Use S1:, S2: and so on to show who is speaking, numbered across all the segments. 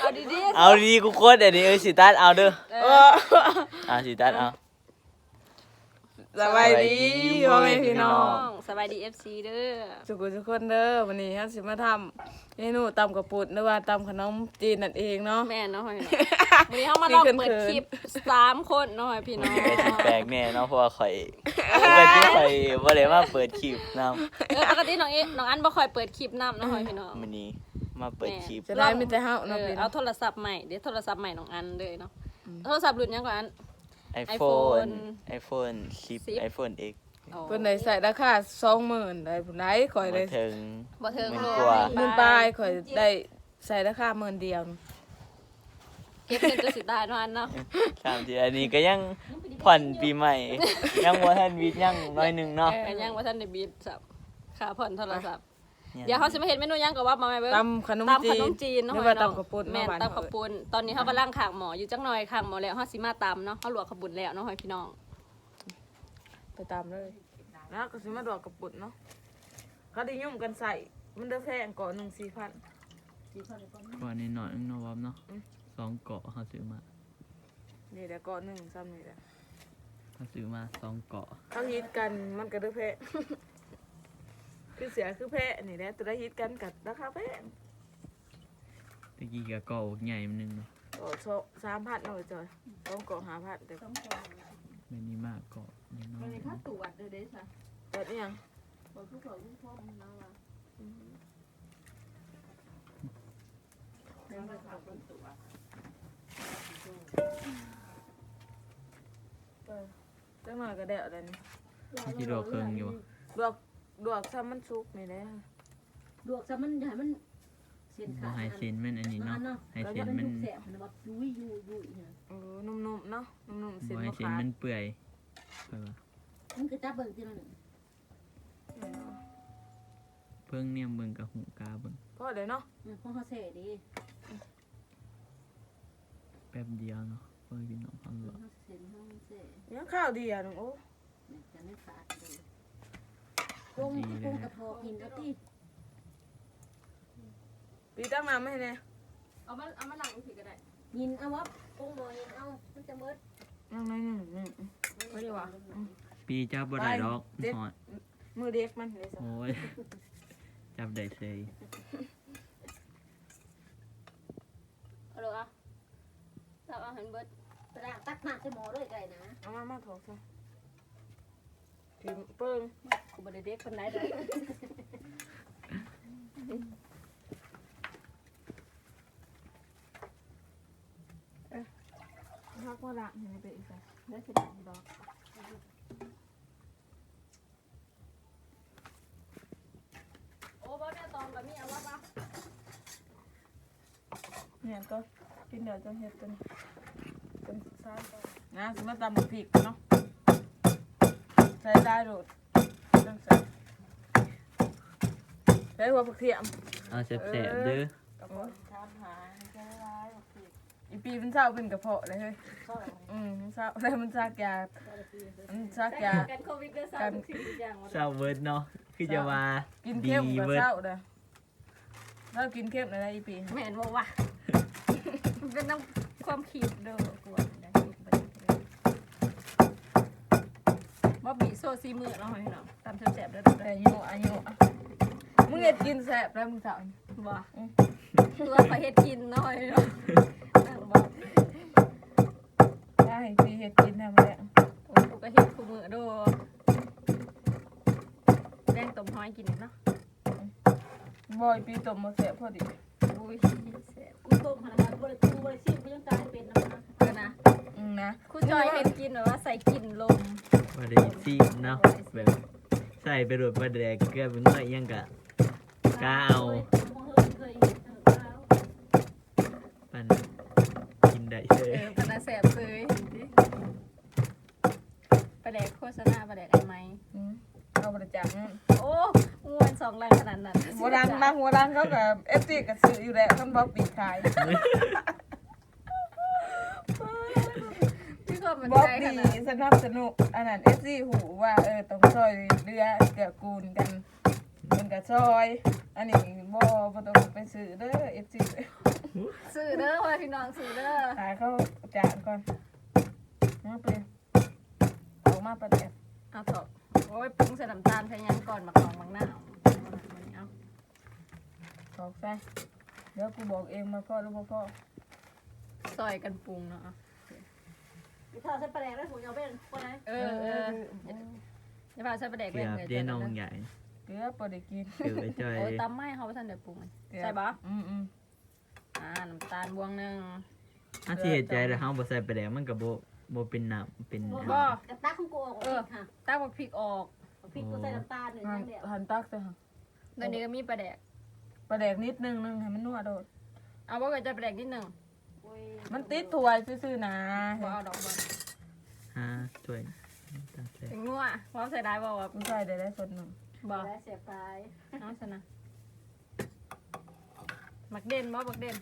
S1: เอาดี
S2: เอาดีกูโคตรเดี๋ยวนี้เออสิตัดเอาเด้อ
S1: ๆเอ
S3: เอ
S1: อ
S3: อ
S2: เอาสิตัดเอา
S3: สบายดีพ่อแม่พี่น้อง
S1: สบายดี FC เด้อ
S3: ทุกคนทุกคนเด้อวันนี้ฮะสิมาทำเมนูตำกระปุดหรือว่าตำขนมจีนนั่นเองเนาะ
S1: แม่เนาะวันนี้เฮามาลองเปิดคลิปสามคนเนาะพี่น้อง
S2: ไปสิแปลกแน่เนาะเพราะว่าข่อยปกติข่อยบ่ได้มาเปิดคลิปนำ
S1: เออปกติน้องเอน้องอันบ่ค่อยเปิดคลิปนำเนาะพี่น้อง
S2: มื้อนี้ มาเปิดคลิป
S3: จะได้ไม่แต่เฮา
S1: เอ
S3: เนาะ
S1: อ
S3: พี่
S1: เอา
S3: เนาะ
S1: โทรศัพท์ใหม่เดี๋ยวโทรศัพท์ใหม่น้องอันเลยเนาะโทรศัพท์รุ่นยังกว่าอัน
S2: iPhone iPhone
S1: 10
S2: 10 iPhone X
S3: เพิ่นได้ใส่ราคา20,000ได้ผู้ใดข่อย
S2: บ่
S3: ได้
S2: ถึง
S1: บ่เทิง
S2: หมื่
S1: โล
S2: นกว่า
S3: หมื่นปลายข่อยได้ใส่ราคาหมื่นเดียว
S1: เก็บเงินจะสิได้เนาะอันเนาะ
S2: สามทีอันนี้ก็ยังผ่อนปีใหม่ ยังบ่ทันวิทย์ยังน้อยหนึงเนาะ
S1: เออยังว่าท่านได้บิดสับค่าผ่อนโทรศัพท์
S2: เนี่ย
S1: เดี๋ยวเขาสิมาเห็นเมนูยังก็ว่ามาแม่เบิ่ง
S3: ตำขนม
S1: ตำข
S3: จี
S1: น
S3: น
S1: มจีนเนาะ
S3: หรือว่า
S1: พี่น้อง
S3: ตำกระปุด
S1: แม่น
S3: เนาะหวาน
S1: ตำขปุนตอนนี้เขากำลังขางหมออยู่จังหน่อยขางหมอแล้วเฮาสิมาตำเนาะเฮาลวกขบุนแล้วเนาะพี่น้อง
S3: ไปตามเลยแล้วก็สิมาดอกกระปุดเนาะเขาได้ยุ่มกันใส่มันเด้อแพงก่อน1 4,000
S2: ก่อนนิดหน่อยนึงเนาะวอมเนาะสองเกาะเฮาซื้อมา
S3: นี่แหละก่อนหนึ่งซ้ำนี่แหละ
S2: เฮาซื้อมาสองเกาะ
S3: เขาฮิตกันมันก็เด้อแพง คือเสียคือแพะนี่แหละตัวได้ฮิตกันกับราคาแพง
S2: ตะกี้ก็เกาะใหญ่มันนึงเนาะ
S3: โอ้โซสามพันเลยจอยต้องกอหาพันแต่
S2: ไม่นี่มากเกาะน้อยๆ
S1: ตรวจเด้อเด้ซะ
S3: แต่นี่ยัง
S1: บ่ทุกคนทุกคนเนาะว่า
S3: เออจังหน่อยก็เดะอะไรนี่
S2: เมื่อกี้ดอกเครื่องอยู่
S3: ดอก ดอกซ้ำมันสุกนี่แหละ
S4: ดวกซะมันให้มันเส้น
S2: บ่
S4: ขาด
S2: ให้เส้นมันอันนี้เนาะให้เส้น
S4: มัน
S2: มัน
S4: แสบมันแบบยุยยุยยุยเนี่ย
S3: เออนุ่มๆเนาะนุ่มๆเส้น
S2: บ่ให้
S3: มะ
S2: เส้น
S3: ขาม
S2: มันเปื่อยไปว่า
S4: มันก็จับเบิ่งทีละหนึ่ง
S2: เพิ่งเนี่ยเบิ่งกับหูกาเบิ่ง
S3: พอเลยเนาะ
S4: เพราะเขาเสดี
S2: แป๊บเดียวเนาะเพิ่งพี่น้องฟังหรอก
S4: เขาเสนเขาเส
S3: ยังข้าวดีอะน้องโอ้
S4: เนี่ยจะไม่ขาดเลย กุ้งกุ้งกระเพาะกินก็ตี
S3: ปีตั้งน้ำไม่ให้แน่
S1: เอามาเอามานั่งสิก็ได้
S4: ยินเอาวะกุ้งหน่อยเอามันจะเบิด
S3: ยังไงหนึ่งหนึ่งไม่ดีวะ
S2: ปีจับบ่ได้ดอก
S3: เจ็ด
S2: หอด
S3: มือเด็กมันเลยสิ
S2: โอ้ย จับได้เซย
S1: เอาลูกอะตักเอาหันเบิด
S4: ตะตักหนักใส่หม้อด้วยไก่นะ
S3: เอามามาถกซะ พิมเปิ้ง
S1: กูบ่ได้เด็กคนไหนเด้อ
S3: พักว่าละเห็นไหมเป็นอีกแล้ว
S1: ได้สิดอกโอ้บ่ได้ตองแบบนี้เอาว่าปะ
S3: เนี่ยก็กินเดี๋ยวจะเห็ดเป็นเป็นซ่านก่อนนะสมมติตำบักพริกเนาะใส่ได้โดดต้องใส่ใส่หัวผักเทียม
S2: เอาแซ่บๆเด้อ
S3: กับพ่อทานหาใส่ได้ผักพริกอีปีมันเศร้าเป็นกระเพาะเลยเฮ้ยอืมมันเศร้าแล้วมันซากยามันซากยา
S1: กันโควิดเด้อซะทุกสิ่งทุกอย่างว่า
S2: เศร้าเบิดเนาะคือจะว่า
S3: กิน
S2: ดี
S3: เข้มกับ
S2: เบิด
S3: เศร้าเด้อเรากินเข้มอะไรอีปี
S1: แม่นบ่วะมันเป็นน้ำความคิดเด้อกลัวได้คิดบ่ได้ บ่บีโซซีมือเนาะพี่น้องตามแซ่บๆเด้อเด้อ
S3: แต่อายุอายุมึงเห็ดกินแสบแล้วมึงเศร้า
S1: บ่ตัวไปเฮ็ดกินน้องนั่นบ่
S3: ได้ปีเห็ดกินทำแล้ว
S1: กูก็เฮ็ดคู่มือด้อแดงต้มหอยกินเนาะ
S3: บอยปีตบมาแสบพอดี
S1: อุ้ยแซ่บ
S4: กุ้งต้มขนาดบริกูบริชิมก็ยังตายเป็นนะ
S1: เด้อนะ
S3: นะ
S1: คุณจอยเฮ็ดกินแบบว่าใส่กลิ่นลม
S2: บ่ได้ซีมเนาะแบบใส่ไปโดดปลาแดกเกลือเป็นน้อยยังกะกาเอาปันกินได้เซ
S1: เอยอพนาแซ่บเลยประแดกโฆษณาประแดกไอ้ไม้
S3: อืมเอาประจัง
S1: โอ้งวนสองแรงขนาดนั้น
S3: หัวรังนะหัวรังเขากับเอฟซีกับซื้ออยู่แล้วท่านบอกปีกขาย
S1: พี่ก็ มัน
S3: บอก
S1: ใจข
S3: ดี
S1: นาด
S3: สนับสนุกอันนั้นเอฟซีหูว่าเออต้องซอยเรือเกือกูลกันเป็นกับซอย อันนี้บ่บ่ต้องไปซื้อเด้อเอฟซี
S1: สื่อเด้อพ่อแม่พี่น้องสื่อเด้อ
S3: ตายเข้าจานก่อนมาเปลี่ยนออกมาประเดี๋ยว
S1: เอาเถอะโอ้ยปรุงใส่น้ำตาลใส่หยังก่อนมาของบางหน้าเอา
S3: ตอกใส่เดี๋ยวกูบอกเองมาพ่อหรือพ่อพ่อ
S1: ซอยกันปรุงเนาะเอา
S4: ข้าวใส่ปลาแดงแล้วผมจะเอาไปคนไหน
S1: เออเอออย่าพาใส่ปลาแดก
S2: เกื
S1: เล่น
S2: อ
S1: เลย
S2: เด้น้องใหญ่
S3: เกลือพอได้กิน
S2: เกือไปจอย
S1: โอ้ยตำไม่เขาไปทันเดี๋ยวปรุงมัน
S3: เลือ
S1: ใส่บ่
S3: อืมอืม
S1: อ่าน้ำตาลบวงหนึ่ง
S2: ถ้าสิเห็นใจแล้วเฮาบ่ใส่ไปแดงมันก็บ่บ่เป็นน้ำเป็น
S1: บ่
S2: น้
S4: กระตักของกูออกค่ะ
S1: ตาบักพริกออก
S4: พริกกูใส่น้ำตาลหนึ่ง
S3: หัน
S4: เดียว
S3: หันตักใส่ค่ะ
S1: ตอนนี้ก็มีปลาแดก
S3: ปลาแดกนิดนึงนึงให้มันนัวโดด
S1: เอาว่ากิดจะปลาแดกนิดนึง
S3: มันติดถ้วยซื่อๆนะ
S1: บ่เอาดอกบอลำ
S2: ห้าถ้วยตามใส่
S1: ถึงนัวว่าใส่ได้บ่ว่า
S3: ไม่ใช่ได้ได้สดหนึ่ง
S1: บ่
S4: แล้วเสียบไป
S1: เอาซะนะมักเด่นบ่มักเด่น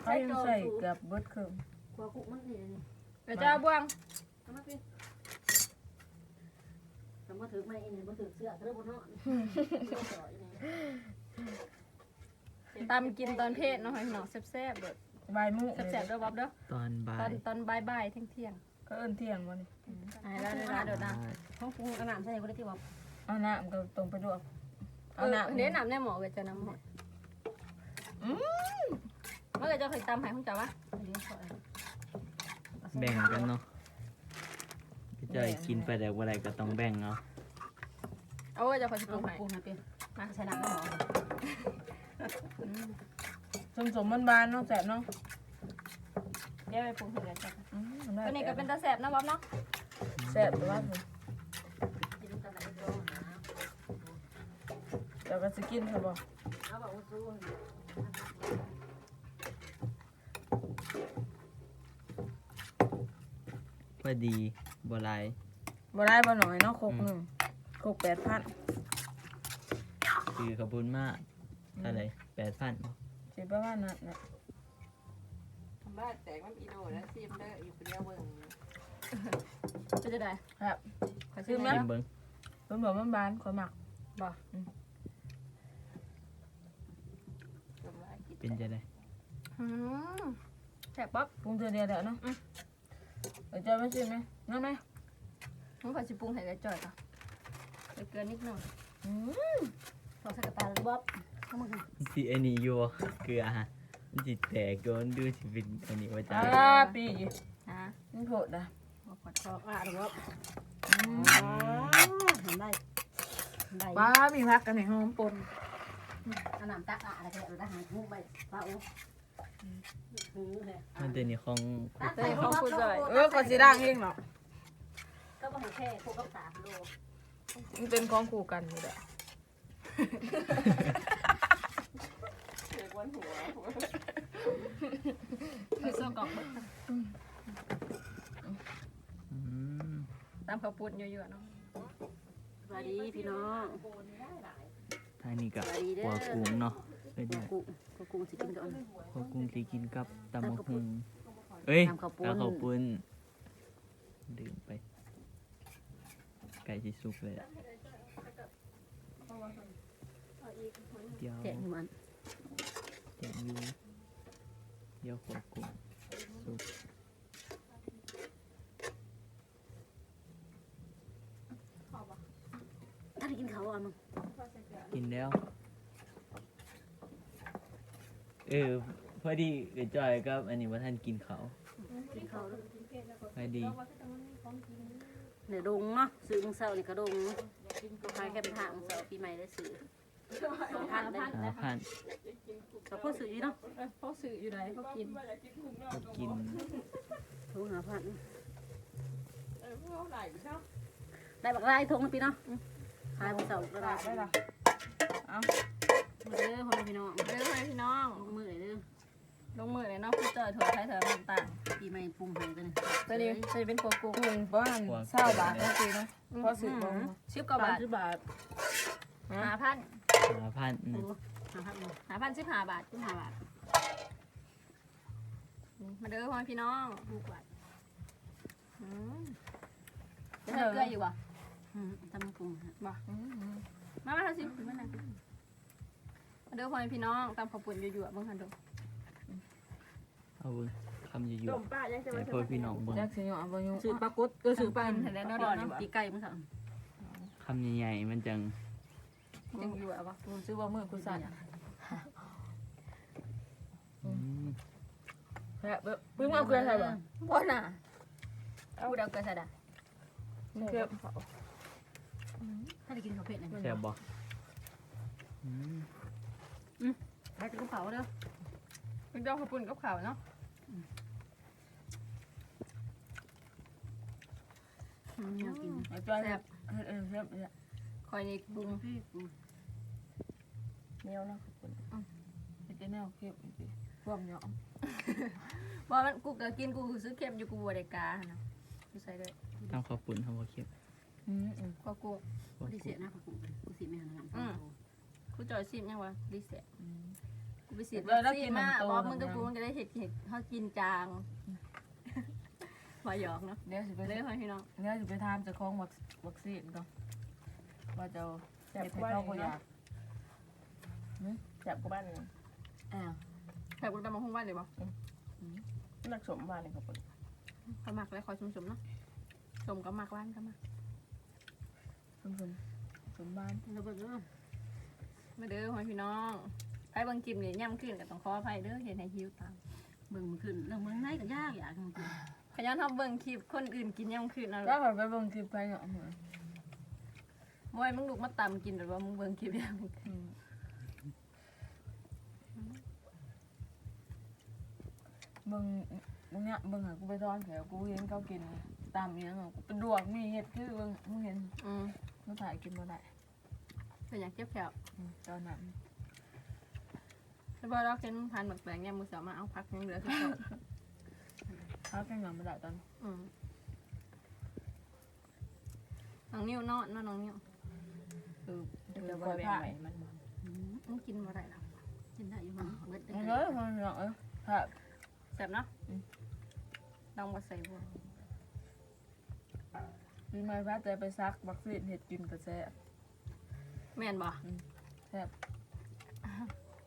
S3: เขายังใส่เกือบเบิดเครื่อง
S4: กลัวคุกมันนี่นี่
S1: เดี๋ยวจะเอาบวง
S4: ทำไมพี่ทำมาถือไม่เองมาถือเสื้อเสื้อบนห้อง
S1: ตำกินตอนเพศเนาะให้พี่น้องแซ่บๆเด้อ
S3: ใบายมุก
S1: แซ่บๆเด้อบ๊อบเด้อ
S2: ตอนบ่า
S1: ตอน
S2: ย
S1: ตอนบ่ายๆเที่ยง
S3: ก็เอิ้นเที่ยงวันนี้
S1: ๆให้ได้ได้เด้อนะ
S4: ห้องปรุงอาหารใส่คนที่ว่า
S3: เอาน้ำก็ตรงไปด้วย
S1: เอ
S3: เอา
S1: อ
S3: น้ำ
S1: เน้นน้ำในหมอก็จะน้ำหมด
S3: อืม
S1: เมื่อกี้จะเคยตำให้คุณจ๋าวะ
S4: เลี้ยงคอย
S2: แบ่งกันเนาะไปจอยกินไปแดกบ่ได้ก็ต้องแบ่งเอา
S1: เอาไว้จะคอยสิป
S4: เอา
S1: รุงให้
S4: ปรุงให้เป็นมาใส่น้ำก็หอม
S1: อืม
S3: สมสมๆบานๆเนาะแสบเนาะ
S1: เดี๋ยวไปปรุงให้เลยจ้ะ
S3: อืม
S1: ตัวนี้ก็เป็นตาแซ่บนะบ๊อบเนาะ
S3: แสบแต่ว่า
S4: กินตะไคร้ร้อนนะ
S3: เดี๋ยวก็จะกินค่ะบอก
S4: เอาแบบว่าสู้
S2: พอดีบ่หลาย
S3: บ่ได้บ่หน่อยเนาะโคกหนึ่งโคกแปดพัน
S2: คือขอบคุณมาก เท่าไหร่8,000
S3: สิประมาณนั้นนะ
S5: บ้านแตกมันอีโดแล้วซีมได้อยู่คนเดียวเบิ่ง
S1: เป็นจะได้
S3: ครับ
S1: ขอ
S3: ซื้
S1: ชิ
S3: อ
S1: ม
S3: ไหม
S1: นะ
S2: ชิมเบิ่ง
S3: เพิ่นบอกมันบานขอยหมัก
S1: บ่
S5: กำลังกิน
S2: เป็นจะได้
S1: อืมแซ่บป๊อบ
S3: ปรุงเธอเดียวเดี๋ยวเนาะ
S1: อืม
S3: เดี๋ยวจะไม่ชิมไหมนั่นไหม
S1: ผมขอสิปรุงให้เลยจ่อยก่อนใส่เกลือนิดหน่อย
S3: อืม
S4: พอใส่กระตาบ๊อบเข้ามา
S2: สิอันนี้อยู่บ่เกลือฮะมันสิแตกโดนดูสิเป็นอันนี้ว่าจ้า
S3: อ่าปี
S1: ฮะ
S3: มันโผดอะ
S1: บ่ขอโท
S4: พอ
S1: ษ
S4: อะบ๊อบ
S3: อืม
S4: เห็นได้ได้
S3: ป้ามีพักกันในห้องปน
S4: อันน้ำตักอะอะไรก็ได้หาทุกใบปลาโอ้ถือเลย
S2: มันตัวนี้ของ
S4: ตักใส่ของคุณเลย
S3: เออก็สิด่างเองหรอก
S4: ก็มาแค่พวกกับสามโล
S3: มันเป็นของคู่กันอยู่แหละ
S5: เด็กวันหัวหัว
S1: คือโซ่กรอก
S2: อืม
S1: ตามข้าวปุ้นเยอะๆเนาะ
S4: สวัสดีพี่น้อง
S2: ทางนี้ก็หัวกุ้งเนาะเอ้ยเดี๋ยว
S4: กุ้งกุ้งสิกินก่อน
S2: หัวกุ้งที่กินกับตำมะฮุงเอ้ย
S4: ตำข้าวปุ้น
S2: ตำข้าวปุ้นดื่มไป ไก่ที่สุกเลยอะเดี๋ยว
S4: แจกอยู่มัน
S2: แจกอยูเดี๋ยวหัวกุ้งสุก
S4: ถ้าได้กินเขาอะมึง
S2: กินแล้ว เออ พอดีเดี๋ยวจอยกับ อันนี้ว่าท่านกินเขา
S4: กินเขา
S2: พอดี
S4: เดี๋ยวดงเนาะซื้อมึงเสาร์นี่ก็ดงขายแค่เป็นทางมึงเสาร์ปีใหม่ได้ซื้อ สองพันได้
S2: หาพัน
S4: กับพ่อซื้ออยู่เนาะ
S1: เอ้ยพ่อซื้ออยู่ไหนพ่อกิน
S2: ก็กิน
S4: ถุงหาพัน
S5: เออพวกเราไหลไปเช่า
S4: ได้บักไร่ทงปีเนาะขายมึงเสาร์ก็ได้
S3: ได้ละเอา
S4: มาเด้อพ่อแม่พี่น้อง
S1: เด้อให้พี่น้อง
S4: ลงมือเลยเด้อ
S1: ลงมือเลยเนาะพี่จอยถั่วไทยเถอะมันต่าง
S4: ปีใหม่ปรุงให้ตัวนี้
S1: ตัวนี้ตัวนี้เป็นหัวกุ้ง
S3: หนึ่งประมาณเศร้าบาทเมื่อกี้เนาะพอสิบโมง
S1: ชิบกว่าบาท
S3: สิบบาท
S1: หาพัน
S2: หาพันอืม
S4: หาพันหนึ่ง
S1: หาพันสิบห้าบาท
S4: สิบห้าบาท
S1: มาเด้อพ่อพี่น้องลูกบาทอืมจะใส่เกลืออยู่บ่
S4: อืมทำปรุงฮะ
S1: บ่มามาทำสิมาหน่อยเด้อพ่อแม่พี่น้องตามขอบปุ่นอยู่ๆเบิ่งหันดู
S2: เอาเบิ่งคำอยู่
S1: ต้มป้ายังจะ
S2: ๆให้พ่อพี่น้องเบิ่ง
S3: แจ็คสิเอาบ่อยู่
S4: ซื้อปลากดก็ซื้อปลาก่อนตีไก่มึงสั่ง
S2: คำใหญ่ๆมันจัง
S3: ยังอยู่อะบ่ซื้อบ่มื้อกูสั่น
S2: อืม
S3: แซ่บเบิ่งเพิ่งเอาเกลือใส่บ่
S1: บ่น่ะเอาเดาเกลือใส่ดา
S3: เก็บ
S4: ถ้าได้กินข้าวเผ็ดนะ
S2: แซ่บบ่อืม
S4: ไปจะกระเป๋าเด้อ
S1: เป็นเจ้าขอบปุ่นกับข้าวเนาะ
S4: อยากกิน
S3: เอาจ้อยแซ่บเออแซ่บเนี่ย
S1: คอยนี่ปรุง
S4: พี่กู
S3: เหนียวนะขอบคุณเป็นแนวเก็บรวมเนาะ
S1: บ่มันกูก็กินกูคือซื้อเค็มอยู่กูบ่ได้กาหั่นนะกูใส่เลย
S2: ตำข้าวปุ้นทำบ่เค็ม
S3: อืมอืม
S1: ก็กู
S2: บ่
S4: ดิ
S2: เค็
S4: เสีย
S2: ม
S4: นะกูกูสิไม่หันหลัง
S1: กูจอยซิมยังวะดีเสีย
S3: อืม
S1: กูไปฉีด
S3: เออแล้ว
S1: วัค
S3: กิ
S1: ซี
S3: น
S1: นมา
S3: มันโต
S1: บอกมึงกับ
S3: นะ
S1: กูมันจะได้เห็ดเห็ดเขากินจางมาหยอกเนาะ
S3: เดี๋ยวสิไป
S1: ไป
S3: เล
S1: เลยยพี่น้อง
S3: เดี๋ยวสิไปถามเจ้าของวัควัคซีนก่อนว่าจะเฮ็ดให้เขาบ่อยากหืม แซ่บกว่าบ้านนี่
S4: อ่า
S1: แถบกูจะมาห้องบ้านเลยบ่
S3: นักสมบ้านนี่ครับผม
S1: ก็มักแล้วคอยชมๆเนาะชมก็มักบ้านก็มัก
S3: สมสมสมบ้าน
S4: เราเบิ่งเด้อ
S1: มาเด้อพี่น้องไอ้บางกิมเนี่ยย่ำขึ้นกับต้องขออภัยเด้อเห็นให้หิวตาม
S4: เบิ่งมันขึ้นเรื่องเมืองไหนก็ยากอยากกิน
S1: ขยันทำเบิ่งคลิปคนอื่นกินย่ำขึ้นเอา
S3: แล้วเขาไปเบิ่งคลิปไปเนาะเหมือน
S1: บ่อยมึงลูกมาตำกินหรือว่ามึงเบิ่งคลิปย่ำขึ้น
S3: อื มเบิ่งเบิ่งเนี่ยเบิ่งหากูไปทอนแถวกูเห็นเขากินตามเลี้ยงอะกูเป็นดวกมีเห็ดคือเบิ่งมึงเห็น
S1: อืม
S3: มึงถ่ายกินบ่ได้
S1: เป็นอย่างเจ็บแขว
S3: อืมตอนนั้น
S1: แล้วพอเราเห็นทานหมักแตงเนี่ยมึงสามารถเอาพักยังเหลือคือเก่า
S3: เขาแค่งานบ่ได้ตอน
S1: อืมน้องนิ้วนอนเนาะน้องนิ้ว
S3: คือ
S5: จะ
S3: จะ
S5: บ่
S3: บ่
S5: แบ่ง
S3: ผ่า
S5: ไว้มันบ่
S1: มึงกินบ่ได้หรอก
S4: กินได้อยู่มั้งเบิด
S3: มันเลยมันเนาะเออถ้า
S1: แซ่บเนาะ
S3: อืม
S1: ลองมาใส่บัว
S3: ปีใหม่พระแต่ไปซักวัคซีนเห็ดกินกระแส
S1: แม่นบ่
S3: แซ่บ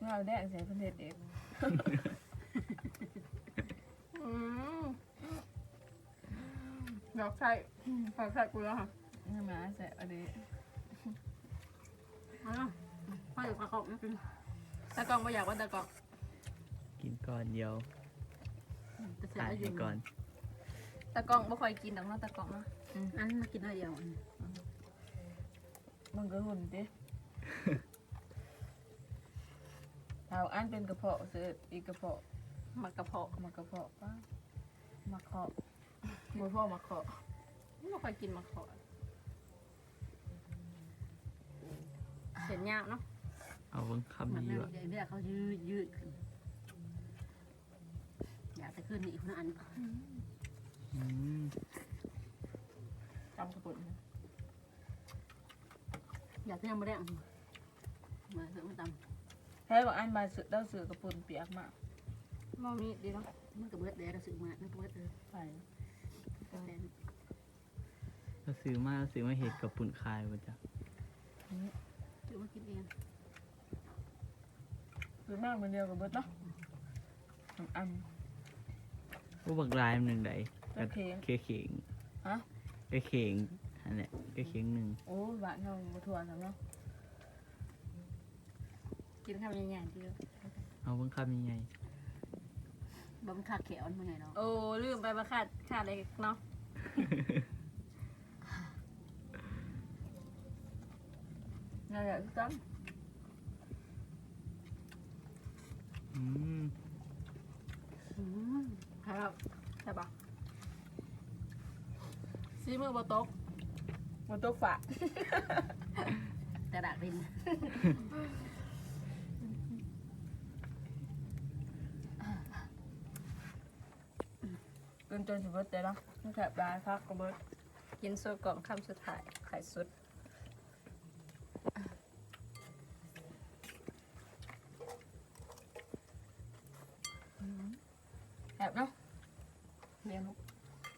S3: เงาแดงใส่เพิ่นเห็ดเอง
S1: อืมดอกไข่ดอกไข่กูแล้วค่ะ
S3: นี่มาใส่อันนี้
S4: อ้าวพ่ออยู่กับเขาไม่เป็น
S1: ตะกองบ่อยากว่าตะกอง
S2: กินก่อนเดียว
S4: แต่เสีย
S2: ถ่าย
S4: อ
S2: ให้
S4: ยู่
S2: ก่อน
S1: ตะกองบ่ค่อยกินดอกเนาะตะกองเนาะ
S4: อันมากินได้เดียว
S3: มึงก็หุ่นดิเอาอันเป็นกระเพาะเสืออีกกระเพาะ
S1: หมักกระเพาะ
S3: มากระเพาะป้ามาเคาะมือพ่อมาเคาะ
S1: บ่ค่อยกินมะขอเห็นยากเนาะ
S2: เอาเบิ่งคำ
S4: มัน
S2: อยู่
S4: เรียกเขายืดยืดขึ้น อยากจะขึ้นอีกคนอัน
S2: อืม
S3: จำกระปุกนะ
S4: อยากจะยังไม่ได้มาเสริมต
S3: ให้บอกอันมาสือเด้าสือกระปุกเปียกมาก
S1: บ่มีดีเนาะำ
S4: มันก็เบิดเดี๋ยวเราซื้อมาไม่เบิดเลย
S3: ไป
S4: แต่
S2: เราซื้อมาเราซื้อมาเห็ดกับปุ่นคายบ่จ้ะ
S4: ซื้อมากินเอง
S3: คือมากเป็นเดียวกับเบิดเนาะอันอัน
S2: ว่าบักลายมันหนึ่งใด
S3: กระเทียม
S2: เคือเข่ง
S3: ฮะ
S2: เคือเข่งอันเนี้ยเคือเข่งหนึ่ง
S3: โอ้ยบ้านเราบ่ทั่วสำเนาะ
S1: กินคำใหญ่ๆดีเด้อ
S2: เอาเบิ่งคำยังไง
S4: บ่มันขาดแขวมันไงเนาะ
S1: โอ้ลืมไปบ่ขาดขาดอะไรเนาะ
S3: นั่นแหละคือกัน
S2: อืม
S4: อืม
S1: ครับใช่ปะซีมือบ่ตก
S3: บ่ตกฝา
S4: แต่ดากดิน
S3: เกินจนสิเบิดแต่เนาะมันแคบได้พักก็เบิด
S1: กินโซกล่องคำสุดท้ายไข่สุด
S3: แอบเนาะ
S1: เรียนลูก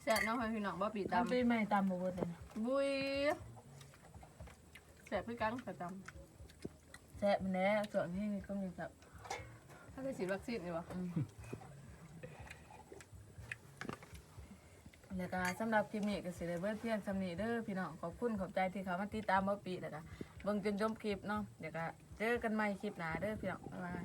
S1: แซ่บเน้องพี่น้องบ่ปี
S3: ตาม
S1: ตำ
S3: ปีใหม่ตามบ่เบิดเลยนะ
S1: บุยแซ่บคือกันประจำ
S3: แซ่บมันแน่ส่วนที่ก็มีแบบ
S1: ถ้าไปฉีดวัคซีนดีวะ
S3: แล้วก็สำหรับคลิปนี้ก็สิได้เบิดเพียงสำนีเด้อพี่น้องขอบคุณขอบใจที่เขามาติดตามบ่ปีแล้วก็เบิ่งจนจบคลิปเนาะเดี๋ยวก็เจอกันใหม่คลิปหน้าเด้อพี่น้องบ๊ายบาย